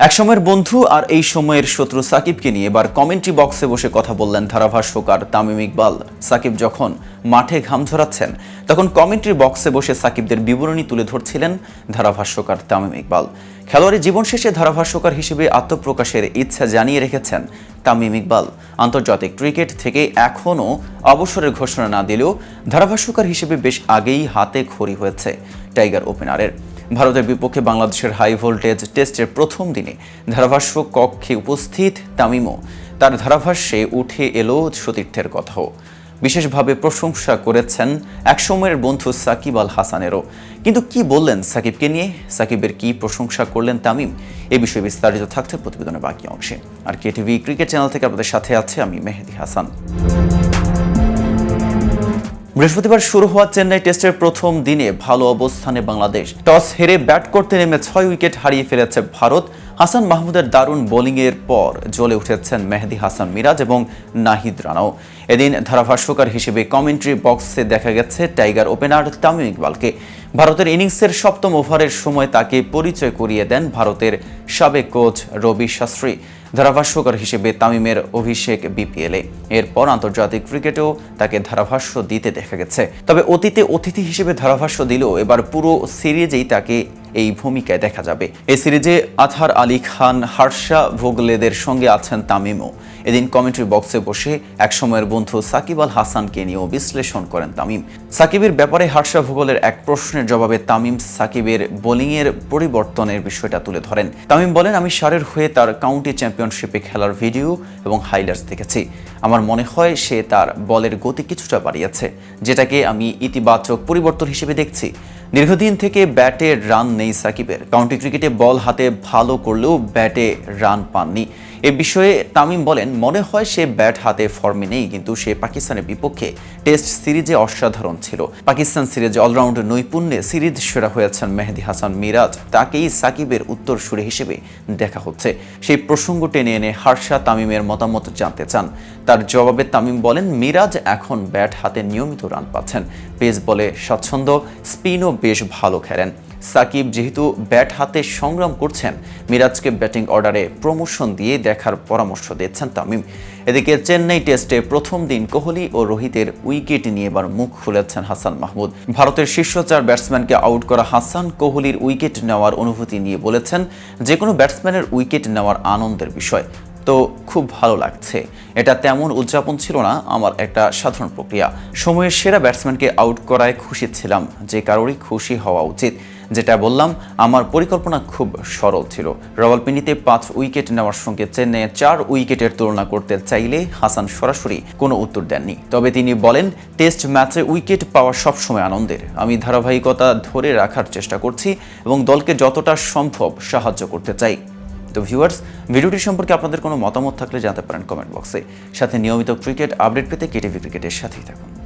একসময়ের বন্ধু আর এই সময়ের শত্রু সাকিবকে নিয়ে এবার কমেন্ট্রি বক্সে বসে কথা বললেন ধারাভাষ্যকার তামিম ইকবাল। সাকিব যখন মাঠে ঘাম ঝরাচ্ছেন, তখন কমেন্ট্রি বক্সে বসে সাকিবদের বিবরণী তুলে ধরছিলেন ধারাভাষ্যকার তামিম ইকবাল। খেলোয়াড়ি জীবন শেষে ধারাভাষ্যকার হিসেবে আত্মপ্রকাশের ইচ্ছা জানিয়ে রেখেছেন তামিম ইকবাল। আন্তর্জাতিক ক্রিকেট থেকে এখনও অবসরের ঘোষণা না দিলেও ধারাভাষ্যকার হিসেবে বেশ আগেই হাতে খড়ি হয়েছে টাইগার ওপেনারের। ভারতের বিপক্ষে বাংলাদেশের হাই ভোল্টেজ টেস্টের প্রথম দিনে ধারাভাষ্য কক্ষে উপস্থিত তামিমও। তার ধারাভাষ্যে উঠে এলো সতীর্থের কথাও। বিশেষভাবে প্রশংসা করেছেন একসময়ের বন্ধু সাকিব আল হাসানেরও। কিন্তু কি বললেন সাকিবকে নিয়ে? সাকিবের কি প্রশংসা করলেন তামিম? এ বিষয়ে বিস্তারিত থাকছে প্রতিবেদনের বাকি অংশে। আর কেটিভি ক্রিকেট চ্যানেল থেকে আপনাদের সাথে আছে আমি মেহেদি হাসান। বৃহস্পতিবার শুরু হওয়া চেন্নাই টেস্টের প্রথম দিনে ভালো অবস্থানে বাংলাদেশ। টস হেরে ব্যাট করতে নেমে ছয় উইকেট হারিয়ে ফেলেছে ভারত। হাসান মাহমুদের দারুণ বোলিংয়ের পর জ্বলে উঠেছেন মেহেদি হাসান মিরাজ এবং নাহিদ রানাও। এদিন ধারাভাষ্যকার হিসেবে কমেন্ট্রি বক্সে দেখা গেছে টাইগার ওপেনার তামিম ইকবালকে। ভারতের ইনিংসের সপ্তম ওভারের সময় তাকে পরিচয় করিয়ে দেন ভারতের সাবেক কোচ রবি শাস্ত্রী। ধারাভাষ্যকার হিসেবে তামিমের অভিষেক বিপিএলে। এরপর আন্তর্জাতিক ক্রিকেটেও তাকে ধারাভাষ্য দিতে দেখা গেছে। তবে অতীতে অতিথি হিসেবে ধারাভাষ্য দিলেও এবার পুরো সিরিজেই তাকে এই ভূমিকায় দেখা যাবে। এই সিরিজে আথার আলী খান হার্ষা ভোগলেদের সঙ্গে আছেন তামিমও। এদিন কমেন্ট্রি বক্সে বসে একসময়ের বন্ধু সাকিব আল হাসানকে নিয়েও বিশ্লেষণ করেন তামিম। সাকিবের ব্যাপারে হার্ষা ভোগলের এক প্রশ্নের জবাবে তামিম সাকিবের বোলিংয়ের পরিবর্তনের বিষয়টা তুলে ধরেন। তামিম বলেন, আমি সারের হয়ে তার কাউন্টি চ্যাম্পিয়নশিপে খেলার ভিডিও এবং হাইলাইটস দেখেছি। আমার মনে হয় সে তার বলের গতি কিছুটা বাড়িয়েছে, যেটাকে আমি ইতিবাচক পরিবর্তন হিসেবে দেখছি। দীর্ঘদিন থেকে ব্যাটে রান নেই সাকিবের। কাউন্টি ক্রিকেটে বল হাতে ভালো করলেও ব্যাটে রান পাননি। এ বিষয়ে তামিম বলেন, মনে হয় সে ব্যাট হাতে ফর্মে নেই, কিন্তু সে পাকিস্তানের বিপক্ষে টেস্ট সিরিজে অসাধারণ ছিল। পাকিস্তান সিরিজে অলরাউন্ড নৈপুণ্যে সিরিজ সেরা হয়েছেন মেহেদি হাসান মিরাজ। তাকেই সাকিবের উত্তরসূরি হিসেবে দেখা হচ্ছে। সেই প্রসঙ্গ টেনে এনে হার্ষা তামিমের মতামত জানতে চান। তার জবাবে তামিম বলেন, মিরাজ এখন ব্যাট হাতে নিয়মিত রান পাচ্ছেন। পেস বলে স্বচ্ছন্দ স্পিনও বেশ ভালো খেলেন। সাকিব যেহেতু ব্যাট হাতে সংগ্রাম করছেন, মিরাজকে ব্যাটিং অর্ডারে প্রমোশন দিয়ে দেখার পরামর্শ দিচ্ছেন তামিম। এদিকে চেন্নাই টেস্টে প্রথম দিন কোহলি ও রোহিতের উইকেট নিয়ে এবার মুখ খুলেছেন হাসান মাহমুদ। ভারতের শীর্ষ চার ব্যাটসম্যানকে আউট করা হাসান কোহলির উইকেট নেওয়ার অনুভূতি নিয়ে বলেছেন যে কোনো ব্যাটসম্যানের উইকেট নেওয়ার আনন্দের বিষয়। তো খুব ভালো লাগছে। এটা তেমন উদযাপন ছিল না, আমার একটা সাধারণ প্রক্রিয়া। সময়ের সেরা ব্যাটসম্যানকে আউট করায় খুশি ছিলাম, যে কারোরই খুশি হওয়া উচিত। যেটা বললাম, আমার পরিকল্পনা খুব সরল ছিল। রাওয়ালপিন্ডিতে পাঁচ উইকেট নেওয়ার সঙ্গে চেন্নাইয়ে চার উইকেটের তুলনা করতে চাইলে হাসান সরাসরি কোনো উত্তর দেননি। তবে তিনি বলেন, টেস্ট ম্যাচে উইকেট পাওয়া সবসময় আনন্দের। আমি ধারাবাহিকতা ধরে রাখার চেষ্টা করছি এবং দলকে যতটা সম্ভব সাহায্য করতে চাই। তো ভিউয়ার্স, ভিডিওটি সম্পর্কে আপনাদের কোনো মতামত থাকলে জানতে পারেন কমেন্ট বক্সে। সাথে নিয়মিত ক্রিকেট আপডেট পেতে কেটিভি ক্রিকেটের সাথেই থাকুন।